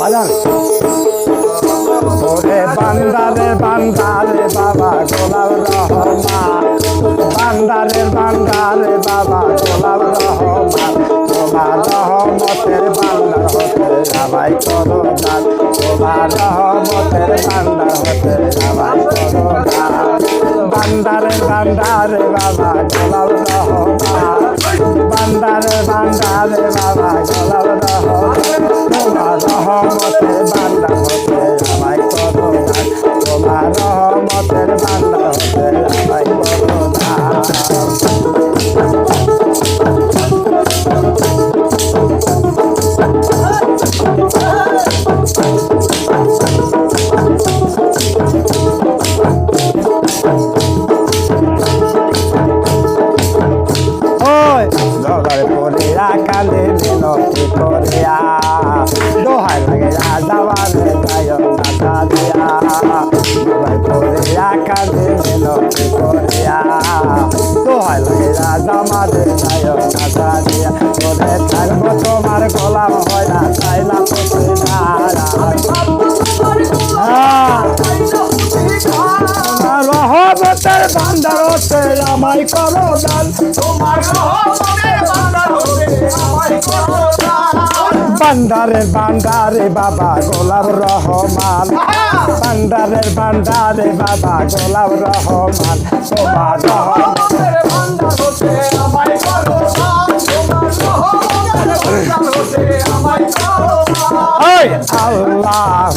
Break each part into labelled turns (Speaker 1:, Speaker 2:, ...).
Speaker 1: বাজান। ওরে বান্দারে বান্দারে বাবা গোলাপ রহমান। বান্দারে বান্দারে বাবা গোলাপ রহমান। তোমার রহমতের বান্দার হতে সবাই করো দান। তোমার রহমতের বান্দার হতে সবাই করো দান। বান্দারে বান্দারে বাবা গোলাপ Rahman. I'm Baba, Baba, Baba, Baba, Baba, পড়িয়া কান্দে মিনতি করিয়া। দোহাই লাগে যাওয়ারে যায় না দিয়া। দোহাই পড়িয়া কান্দে মিনতি করিয়া। দোহাই লাগে জামারে যায় না দিয়া। তোরে থাকব তোমার গোলাম হয় না রহমতের ভান্ডার হতে আমায় করো দান তোমার রহমতের ভান্ডার হতে আমায় করো দান বান্দারের বান্দারে বাবা গোলাম রহমান। বান্দারের বান্দারে বাবা গোলাম রহমান। তোমার রহমতের ভান্ডার
Speaker 2: হতে আমায় করো দান তোমার রহমতের ভান্ডার হতে আমায় করো
Speaker 1: দান আল্লাহ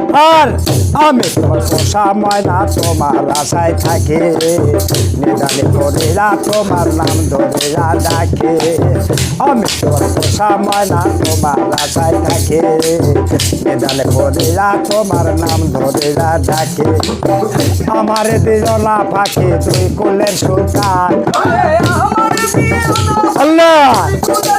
Speaker 1: আর আমি তোর পোষা ময়না তোমার আশায় থাকে নিদানে করিলা তোমার নাম ধরিলা ডাকে। আমি তোর পোষা ময়না তোমার আশায় থাকে নিদানে করিলা তোমার নাম ধরিলা ডাকে। আমার দিজলা পাখি তুই কুলের সুলতান। আল্লাহ!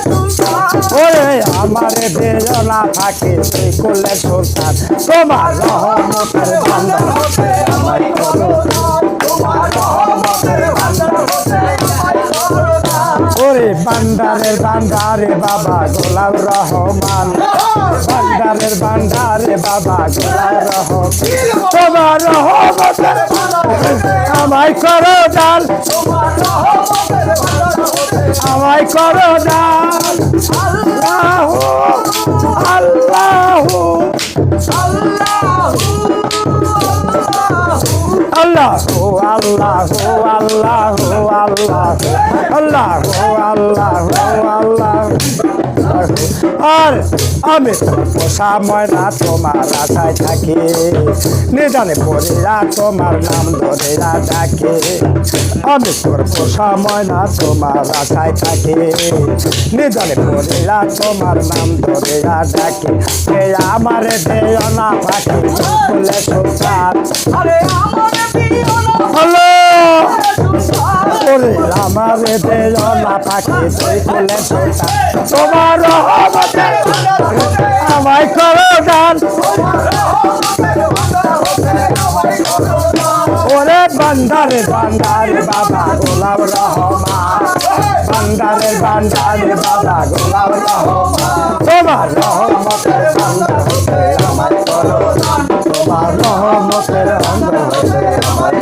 Speaker 1: ওরে আমার বেদনা থাকে সেই করলে সন্তান তোমার রহমতের ভান্ডার হতে আমার তোমার রহমতের ভান্ডার হতে ওরে বান্দারের বান্দারে বাবা, গোলাম রহমান। বান্দারের বান্দারে বাবা, গোলাম রহমান। তোমার রহমতের আমায় করো ডাল আমায় করো ডাল আল্লাহ আল্লাহ আল্লাহ আল্লাহ আল্লাহ আল্লাহ আল্লাহ আর আমি পোষা ময়না তোমার আশায় থাকি নিজানে পড়িরা তোমার নাম ধরিরা ডাকে আমি তোর পোষা ময়না তোমার আশায় থাকি নিজানে পড়িরা তোমার নাম ধরিরা ডাকে আমার দেয় না পাখি ফুলে সুতার হ্যালো আমার বেলা পাখি তুই তুলে তোমার আমায় করো গান ওরে বান্দারে বান্দারে বাবা, গোলাম রহমান। বান্দারে বান্দারে বাবা, গোলাম রহমান। তোমার রহমতের আমার করো তোমার রহমতের অন্ধ হয়েছে আমার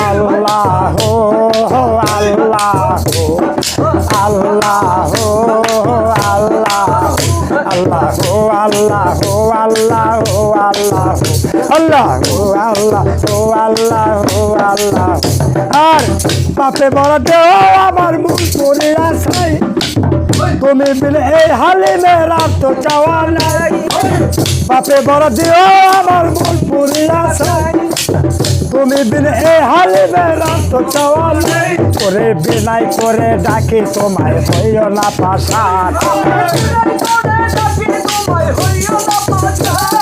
Speaker 1: আল্লাহ আল্লাহ আল্লাহ আল্লাহ আল্লাহ আর বাপে বড় দেও আমার মুখ পড়ে আসাই তুমি বিলে এই হালে মেরা তো চাওয়া নাই বাপে বড় দিও আমার মুখ পড়ে আসাই তুমি বিনে এই হালে মেরা তো চাওয়া নাই করে বিনাই করে ডাকি তোমায় হইও না পাশা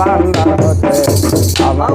Speaker 1: বাংলা আমার